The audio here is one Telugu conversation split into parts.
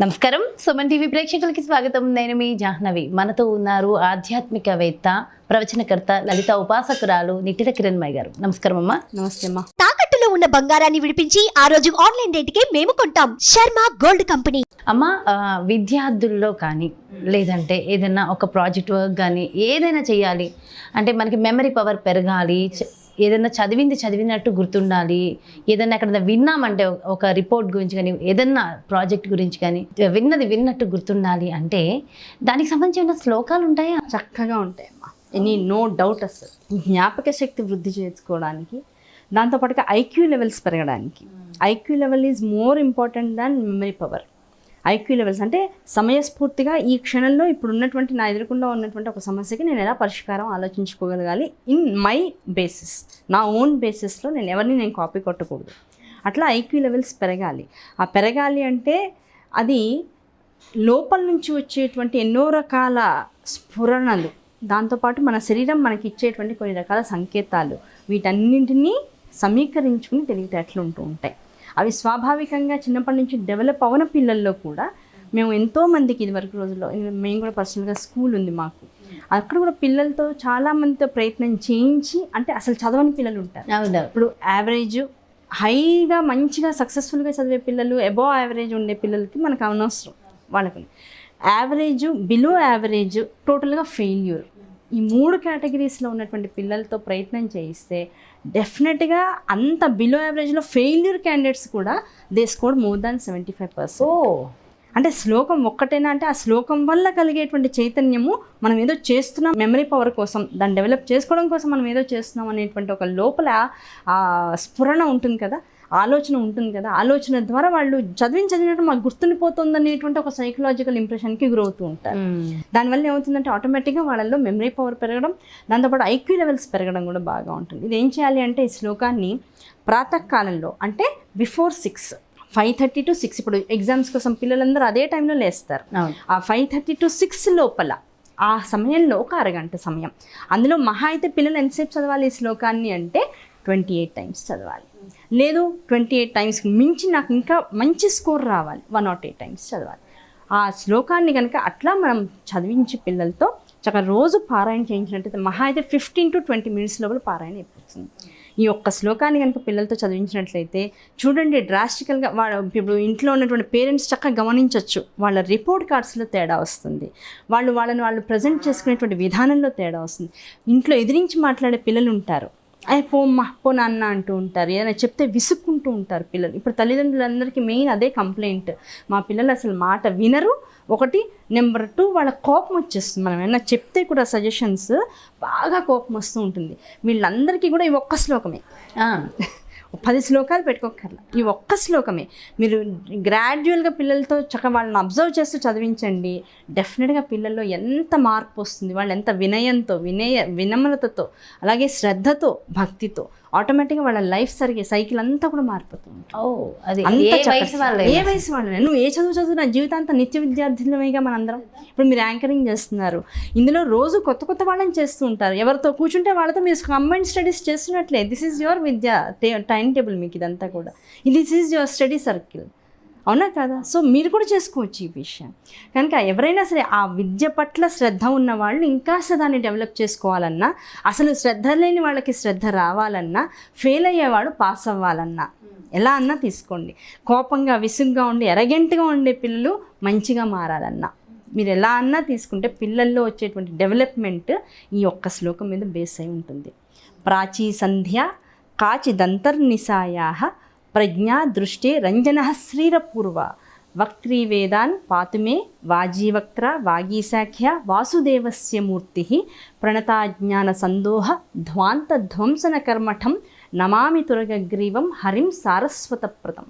నమస్కారం. సుమన్ టీవీ ప్రేక్షకులకి స్వాగతం. నేను మీ జాహ్నవి. మనతో ఉన్నారు ఆధ్యాత్మికవేత్త ప్రవచనకర్త లలిత ఉపాసకురాలు నిట్టిల కిరణ్మయ్య గారు. నమస్కారం అమ్మా. నమస్తే అమ్మా. తాకట్టులో ఉన్న బంగారాన్ని విడిపించి ఆ రోజు ఆన్లైన్ రేటుకే మేము కొంటాం. Sharma gold company. అమ్మ విద్యార్థుల్లో కానీ లేదంటే ఏదైనా ఒక ప్రాజెక్ట్ వర్క్ కానీ ఏదైనా చేయాలి. అంటే మనకి మెమరీ పవర్ పెరగాలి. ఏదైనా చదివింది చదివినట్టు గుర్తుండాలి. ఏదైనా ఎక్కడైనా విన్నామంటే ఒక రిపోర్ట్ గురించి కానీ ఏదైనా ప్రాజెక్ట్ గురించి కానీ విన్నది విన్నట్టు గుర్తుండాలి అంటే దానికి సంబంధించిన శ్లోకాలు ఉంటాయా? చక్కగా ఉంటాయి అమ్మా ఎనీ నో డౌట్ అసలు. జ్ఞాపక శక్తి వృద్ధి చేసుకోవడానికి దాంతోపాటుగా ఐక్యూ లెవెల్స్ పెరగడానికి. IQ level is more important than memory power. IQ levels. అంటే సమయస్ఫూర్తిగా ఈ క్షణంలో ఇప్పుడు ఉన్నటువంటి నా ఎదురుకుండా ఉన్నటువంటి ఒక సమస్యకి నేను ఎలా పరిష్కారం ఆలోచించుకోగలగాలి? In my basis. నా ఓన్ బేసిస్లో నేను ఎవరిని నేను కాపీ కొట్టకూడదు. అట్లా ఐక్యూ లెవెల్స్ పెరగాలి. ఆ పెరగాలి అంటే అది లోపల నుంచి వచ్చేటువంటి ఎన్నో రకాల స్ఫురణలు. దాంతోపాటు మన శరీరం మనకి ఇచ్చేటువంటి కొన్ని రకాల సంకేతాలు. వీటన్నింటినీ సమీకరించుకుని తెలివితేటలు ఉంటూ ఉంటాయి. అవి స్వాభావికంగా చిన్నప్పటి నుంచి డెవలప్ అవన పిల్లల్లో కూడా మేము ఎంతో మందికి ఇది వరకు రోజుల్లో మేము కూడా పర్సనల్గా స్కూల్ ఉంది మాకు. అక్కడ కూడా పిల్లలతో చాలా మందితో ప్రయత్నం చేయించి అంటే అసలు చదవని పిల్లలు ఉంటారు. ఇప్పుడు యావరేజ్ హైగా మంచిగా సక్సెస్ఫుల్గా చదివే పిల్లలు అబోవ్ యావరేజ్ ఉండే పిల్లలకి మనకు అనవసరం వాళ్ళకి. యావరేజ్ బిలో యావరేజ్ టోటల్గా ఫెయిల్యూర్ ఈ మూడు కేటగిరీస్లో ఉన్నటువంటి పిల్లలతో ప్రయత్నం చేయిస్తే డెఫినెట్గా అంత బిలో యావరేజ్లో ఫెయిల్యూర్ క్యాండిడేట్స్ కూడా they score more than seventy five percent ఓ. అంటే శ్లోకం ఒక్కటేనా? అంటే ఆ శ్లోకం వల్ల కలిగేటువంటి చైతన్యము మనం ఏదో చేస్తున్నాం మెమరీ పవర్ కోసం దాన్ని డెవలప్ చేసుకోవడం కోసం మనం ఏదో చేస్తున్నాం అనేటువంటి ఒక లోపల ఆ స్ఫురణ ఉంటుంది కదా? ఆలోచన ఉంటుంది కదా ఆలోచన ద్వారా వాళ్ళు చదివిన చదివినట్టు మాకు గుర్తుండిపోతుంది అనేటువంటి ఒక సైకలాజికల్ ఇంప్రెషన్కి గురవుతూ ఉంటారు. దానివల్ల ఏమవుతుందంటే ఆటోమేటిక్గా వాళ్ళల్లో మెమరీ పవర్ పెరగడం దాంతోపాటు ఐక్యూ లెవెల్స్ పెరగడం కూడా బాగా ఉంటుంది. ఇది ఏం చేయాలి అంటే ఈ శ్లోకాన్ని ప్రాతకాలంలో అంటే before six five thirty to six ఇప్పుడు ఎగ్జామ్స్ కోసం పిల్లలందరూ అదే టైంలో లేస్తారు. ఆ ఫైవ్ థర్టీ టు సిక్స్ లోపల ఆ సమయంలో ఒక అరగంట సమయం. అందులో మహా అయితే పిల్లలు ఎంతసేపు చదవాలి ఈ శ్లోకాన్ని అంటే ట్వంటీ ఎయిట్ టైమ్స్ చదవాలి. లేదు ట్వంటీ ఎయిట్ టైమ్స్ మించి నాకు ఇంకా మంచి స్కోర్ రావాలి. వన్ నాట్ ఎయిట్ టైమ్స్ చదవాలి. ఆ శ్లోకాన్ని కనుక అట్లా మనం చదివించి పిల్లలతో చక్కగా రోజు పారాయణ చేయించినట్టయితే మహా అయితే ఫిఫ్టీన్ టు ట్వంటీ మినిట్స్ లోపల పారాయణ అయిపోతుంది. ఈ ఒక్క శ్లోకాన్ని కనుక పిల్లలతో చదివించినట్లయితే చూడండి డ్రాస్టికల్గా వాళ్ళ ఇప్పుడు ఇంట్లో ఉన్నటువంటి పేరెంట్స్ చక్కగా గమనించవచ్చు వాళ్ళ రిపోర్ట్ కార్డ్స్లో తేడా వస్తుంది. వాళ్ళు వాళ్ళని వాళ్ళు ప్రజెంట్ చేసుకునేటువంటి విధానంలో తేడా వస్తుంది. ఇంట్లో ఎదిరించి మాట్లాడే పిల్లలు ఉంటారు. అయ్యి పోమ్మా పో నాన్న అంటూ ఉంటారు. ఏదైనా చెప్తే విసుక్కుంటూ ఉంటారు పిల్లలు. ఇప్పుడు తల్లిదండ్రులందరికీ మెయిన్ అదే కంప్లైంట్. మా పిల్లలు అసలు మాట వినరు. ఒకటి నెంబర్ టూ వాళ్ళ కోపం వచ్చేస్తుంది. మనం ఏమైనా చెప్తే కూడా సజెషన్స్ బాగా కోపం వస్తూ ఉంటుంది. వీళ్ళందరికీ కూడా ఈ ఒక్క శ్లోకమే. పది శ్లోకాలు పెట్టుకోకర్లా ఈ ఒక్క శ్లోకమే. మీరు గ్రాడ్యువల్గా పిల్లలతో చక్కగా వాళ్ళని అబ్జర్వ్ చేస్తూ చదివించండి. డెఫినెట్గా పిల్లల్లో ఎంత మార్పు వస్తుంది వాళ్ళు ఎంత వినయంతో వినయ వినమ్రతతో అలాగే శ్రద్ధతో భక్తితో ఆటోమేటిక్గా వాళ్ళ లైఫ్ సరిగే సైకిల్ అంతా కూడా మారిపోతుంది. ఓ అది అంత ఏ వయసు వాళ్ళు? వాళ్ళని నువ్వు ఏ చదువు చదువుతున్నా జీవితాంతం నిత్య విద్యార్థులమేగా మనందరం? ఇప్పుడు మీరు యాంకరింగ్ చేస్తున్నారు. ఇందులో రోజు కొత్త కొత్త వాళ్ళని చేస్తూ ఉంటారు. ఎవరితో కూర్చుంటే వాళ్ళతో మీరు combine studies చేస్తున్నట్లే. This is your vidya time table మీకు ఇదంతా కూడా. This is your study circle అవునా కదా? సో మీరు కూడా చేసుకోవచ్చు ఈ విషయం. కనుక ఎవరైనా సరే ఆ విద్య పట్ల శ్రద్ధ ఉన్న వాళ్ళు ఇంకా దాన్ని డెవలప్ చేసుకోవాలన్నా అసలు శ్రద్ధ లేని వాళ్ళకి శ్రద్ధ రావాలన్నా ఫెయిల్ అయ్యేవాడు పాస్ అవ్వాలన్నా ఎలా అన్నా తీసుకోండి. కోపంగా విసుగ్గా ఉండి ఎరగెంట్గా ఉండే పిల్లలు మంచిగా మారాలన్నా. మీరు ఎలా అన్నా తీసుకుంటే పిల్లల్లో వచ్చేటువంటి డెవలప్మెంట్ ఈ ఒక్క శ్లోకం మీద బేస్ అయి ఉంటుంది. ప్రాచీ సంధ్య కాచి కాచిదంతర్నిసాయా ప్రజ్ఞా దృష్టి రంజన శ్రీరపూర్వ. వక్త్రీవేదాన్ పాతుమే వాజీవక్త్ర వాగీశాఖ్య వాసుదేవస్య మూర్తి ప్రణతాజ్ఞాన సందోహ ధ్వాంత ధ్వంసన కర్మఠం నమామి తురగగ్రీవం హరిం సారస్వతప్రదం.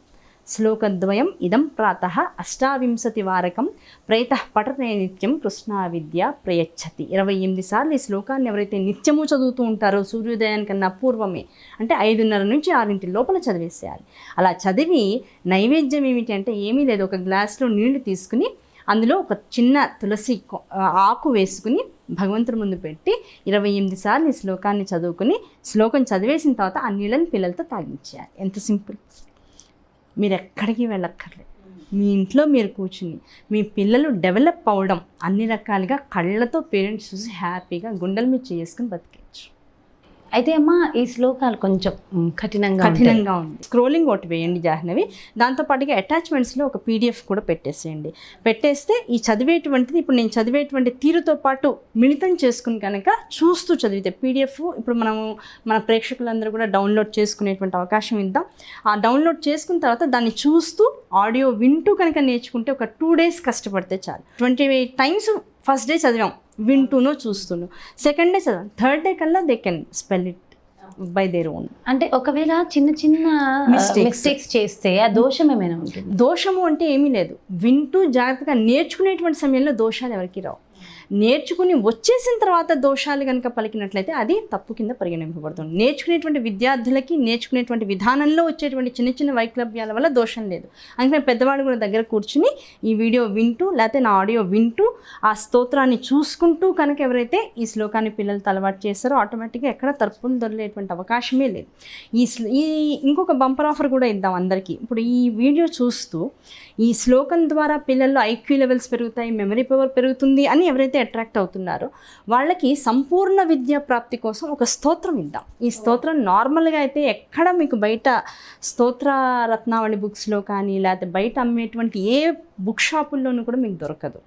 శ్లోకద్వయం ఇదం ప్రాత అష్టావింశతి వారకం ప్రేత పఠనే నిత్యం కృష్ణా విద్య ప్రయచ్చతి. ఇరవై ఎనిమిది సార్లు ఈ శ్లోకాన్ని ఎవరైతే నిత్యము చదువుతూ ఉంటారో సూర్యోదయానికన్నా పూర్వమే అంటే ఐదున్నర నుంచి ఆరింటి లోపల చదివేసేయాలి. అలా చదివి నైవేద్యం ఏమిటి అంటే ఏమీ లేదు. ఒక గ్లాస్లో నీళ్ళు తీసుకుని అందులో ఒక చిన్న తులసి ఆకు వేసుకుని భగవంతుడి ముందు పెట్టి ఇరవై ఎనిమిది సార్లు ఈ శ్లోకాన్ని చదువుకుని శ్లోకం చదివేసిన తర్వాత ఆ నీళ్ళని పిల్లలతో తాగించేయాలి. ఎంత సింపుల్. మీరు ఎక్కడికి వెళ్ళక్కర్లేదు మీ ఇంట్లో మీరు కూర్చుని మీ పిల్లలు డెవలప్ అవ్వడం అన్ని రకాలుగా కళ్ళతో పేరెంట్స్ చూసి హ్యాపీగా గుండెలు మీరు చేసుకుని బతికేయచ్చు. అయితే అమ్మ ఈ శ్లోకాలు కొంచెం కఠినంగా కఠినంగా ఉంది స్క్రోలింగ్ ఒకటి వేయండి జాహ్నవి. దాంతోపాటుగా అటాచ్మెంట్స్లో ఒక పీడిఎఫ్ కూడా పెట్టేసేయండి. పెట్టేస్తే ఈ చదివేటువంటిది ఇప్పుడు నేను చదివేటువంటి తీరుతో పాటు మిళితం చేసుకుని కనుక చూస్తూ చదివితే పీడిఎఫ్ ఇప్పుడు మనము మన ప్రేక్షకులందరూ కూడా డౌన్లోడ్ చేసుకునేటువంటి అవకాశం ఇద్దాం. ఆ డౌన్లోడ్ చేసుకున్న తర్వాత దాన్ని చూస్తూ ఆడియో వింటూ కనుక నేర్చుకుంటే ఒక టూ డేస్ కష్టపడితే చాలు. Twenty eight times first day చదివాం. వింటూనో చూస్తూనో సెకండ్ డే చదివాం థర్డ్ డే కల్లా they can spell it by their own అంటే ఒకవేళ చిన్న చిన్న. మిస్టేక్స్ చేస్తే ఆ దోషం ఏమైనా ఉంటుంది? దోషము అంటే ఏమీ లేదు. వింటూ జాగ్రత్తగా నేర్చుకునేటువంటి సమయంలో దోషాలు ఎవరికి రావు. నేర్చుకుని వచ్చేసిన తర్వాత దోషాలు కనుక పలికినట్లయితే అది తప్పు కింద పరిగణింపబడుతుంది. నేర్చుకునేటువంటి విద్యార్థులకి నేర్చుకునేటువంటి విధానంలో వచ్చేటువంటి చిన్న చిన్న వైక్లభ్యాల వల్ల దోషం లేదు. అందుకని పెద్దవాళ్ళు కూడా దగ్గర కూర్చుని ఈ వీడియో వింటూ లేకపోతే నా ఆడియో వింటూ ఆ స్తోత్రాన్ని చూసుకుంటూ కనుక ఎవరైతే ఈ శ్లోకాన్ని పిల్లలతో అలవాటు చేస్తారో ఆటోమేటిక్గా ఎక్కడ తప్పులు దొరలేటువంటి అవకాశమే లేదు. ఈ ఈ ఇంకొక బంపర్ ఆఫర్ కూడా ఇద్దాం అందరికీ. ఇప్పుడు ఈ వీడియో చూస్తూ ఈ శ్లోకం ద్వారా పిల్లల్లో ఐక్యూ లెవెల్స్ పెరుగుతాయి మెమరీ పవర్ పెరుగుతుంది అని ఎవరైతే అట్రాక్ట్ అవుతున్నారో వాళ్ళకి సంపూర్ణ విద్యా ప్రాప్తి కోసం ఒక స్తోత్రం ఇద్దాం. ఈ స్తోత్రం నార్మల్గా అయితే ఎక్కడ మీకు బయట స్తోత్ర రత్నావళి బుక్స్లో కానీ లేకపోతే బయట అమ్మేటువంటి ఏ బుక్ షాపుల్లోనూ కూడా మీకు దొరకదు.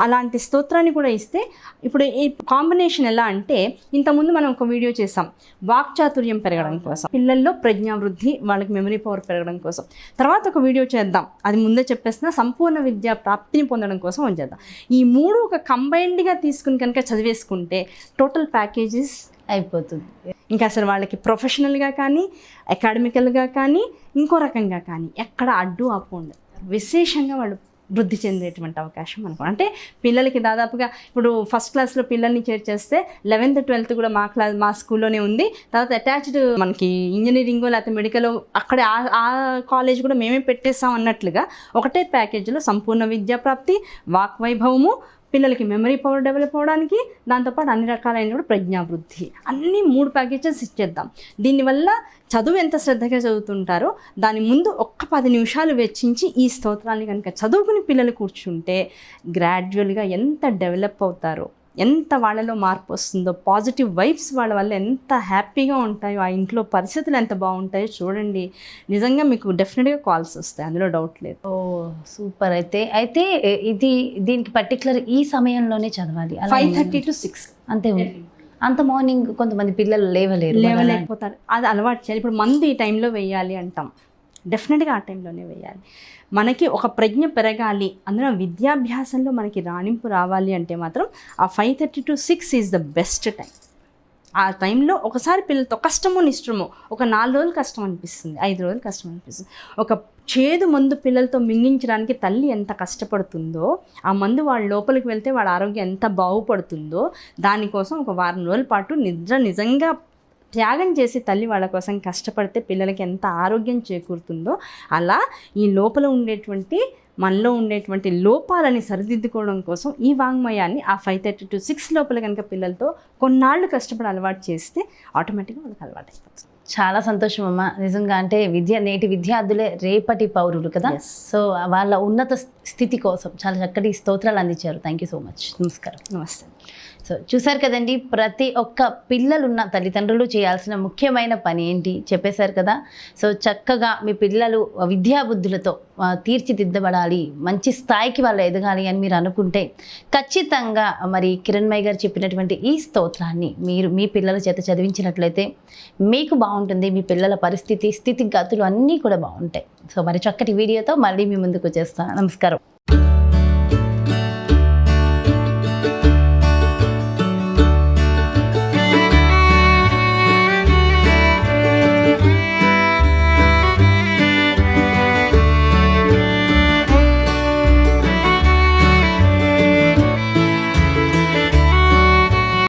అలాంటి స్తోత్రాన్ని కూడా ఇస్తే ఇప్పుడు ఈ కాంబినేషన్ ఎలా అంటే ఇంతకుముందు మనం ఒక వీడియో చేసాం వాక్చాతుర్యం పెరగడం కోసం. పిల్లల్లో ప్రజ్ఞావృద్ధి వాళ్ళకి మెమరీ పవర్ పెరగడం కోసం. తర్వాత ఒక వీడియో చేద్దాం. అది ముందే చెప్పేసిన సంపూర్ణ విద్యా ప్రాప్తిని పొందడం కోసం అని చేద్దాం. ఈ మూడు ఒక కంబైన్డ్గా తీసుకుని కనుక చదివేసుకుంటే టోటల్ ప్యాకేజెస్ అయిపోతుంది. ఇంకా అసలు వాళ్ళకి ప్రొఫెషనల్గా కానీ అకాడమికల్గా కానీ ఇంకో రకంగా కానీ ఎక్కడ అడ్డు ఆపు ఉండదు విశేషంగా వాళ్ళు వృద్ధి చెందేటువంటి అవకాశం అనుకో అంటే పిల్లలకి దాదాపుగా ఇప్పుడు ఫస్ట్ క్లాస్లో పిల్లల్ని చేర్చేస్తే లెవెన్త్ ట్వెల్త్ కూడా మా క్లాస్ మా స్కూల్లోనే ఉంది. తర్వాత అటాచ్డ్ మనకి ఇంజనీరింగ్ లేకపోతే మెడికల్ అక్కడ ఆ- కాలేజ్ కూడా మేమే పెట్టేస్తాం అన్నట్లుగా ఒకటే ప్యాకేజీలో సంపూర్ణ విద్యా ప్రాప్తి వాక్ వైభవము పిల్లలకి మెమరీ పవర్ డెవలప్ అవడానికి దాంతోపాటు అన్ని రకాలైన కూడా ప్రజ్ఞావృద్ధి అన్ని మూడు ప్యాకేజెస్ ఇచ్చేద్దాం. దీనివల్ల చదువు ఎంత శ్రద్ధగా చదువుతుంటారో దాని ముందు ఒక్క పది నిమిషాలు వెచ్చించి ఈ స్తోత్రాన్ని కనుక చదువుకుని పిల్లలు కూర్చుంటే గ్రాడ్యువల్గా ఎంత డెవలప్ అవుతారో ఎంత వాళ్ళలో మార్పు వస్తుందో పాజిటివ్ వైబ్స్ వాళ్ళ వల్ల ఎంత హ్యాపీగా ఉంటాయో ఆ ఇంట్లో పరిస్థితులు ఎంత బాగుంటాయో చూడండి. నిజంగా మీకు డెఫినెట్గా కాల్స్ వస్తాయి అందులో డౌట్ లేదు. Oh super. అయితే అయితే ఇది దీనికి పర్టికులర్ ఈ సమయంలోనే చదవాలి. ఫైవ్ థర్టీ టు సిక్స్ అంతే ఉంది. అంత మార్నింగ్ కొంతమంది పిల్లలు లేవలేరు. లేవలేకపోతారు. అది అలవాటు చేయాలి. ఇప్పుడు మంది ఈ టైంలో వేయాలి అంటాం. డెఫినెట్గా ఆ టైంలోనే వేయాలి. మనకి ఒక ప్రజ్ఞ పెరగాలి అందులో విద్యాభ్యాసంలో మనకి రాణింపు రావాలి అంటే మాత్రం ఆ five thirty to six is the best time. ఆ టైంలో ఒకసారి పిల్లలతో కష్టమో నిష్టమో ఒక నాలుగు రోజులు కష్టం అనిపిస్తుంది ఐదు రోజులు కష్టం అనిపిస్తుంది. ఒక చేదు మందు పిల్లలతో మింగించడానికి తల్లి ఎంత కష్టపడుతుందో ఆ మందు వాళ్ళ లోపలికి వెళ్తే వాళ్ళ ఆరోగ్యం ఎంత బాగుపడుతుందో దానికోసం ఒక వారం రోజుల పాటు నిద్ర నిజంగా త్యాగం చేసి తల్లి వాళ్ళ కోసం కష్టపడితే పిల్లలకి ఎంత ఆరోగ్యం చేకూరుతుందో అలా ఈ లోపల ఉండేటువంటి మనలో ఉండేటువంటి లోపాలని సరిదిద్దుకోవడం కోసం ఈ వాంగ్మయాన్ని ఆ ఫైవ్ థర్టీ టు సిక్స్ లోపల కనుక పిల్లలతో కొన్నాళ్ళు కష్టపడి అలవాటు చేస్తే ఆటోమేటిక్గా వాళ్ళకి అలవాటు అయిపోతుంది. చాలా సంతోషం అమ్మ. నిజంగా అంటే విద్య నేటి విద్యార్థులే రేపటి పౌరులు కదా. సో వాళ్ళ ఉన్నత స్థితి కోసం చాలా చక్కటి స్తోత్రాలు అందించారు. థ్యాంక్ యూ సో మచ్ నమస్కారం. నమస్తే. సో చూసారు కదండి ప్రతి ఒక్క పిల్లలున్న తల్లిదండ్రులు చేయాల్సిన ముఖ్యమైన పని ఏంటి? చెప్పేశారు కదా. సో చక్కగా మీ పిల్లలు విద్యాబుద్ధులతో తీర్చిదిద్దబడాలి మంచి స్థాయికి వాళ్ళు ఎదగాలి అని మీరు అనుకుంటే ఖచ్చితంగా మరి కిరణ్మయ్య గారు చెప్పినటువంటి ఈ స్తోత్రాన్ని మీరు మీ పిల్లల చేత చదివించినట్లయితే మీకు బాగుంటుంది మీ పిల్లల పరిస్థితి స్థితిగతులు అన్నీ కూడా బాగుంటాయి. సో మరి చక్కటి వీడియోతో మళ్ళీ మీ ముందుకు వచ్చేస్తాను నమస్కారం.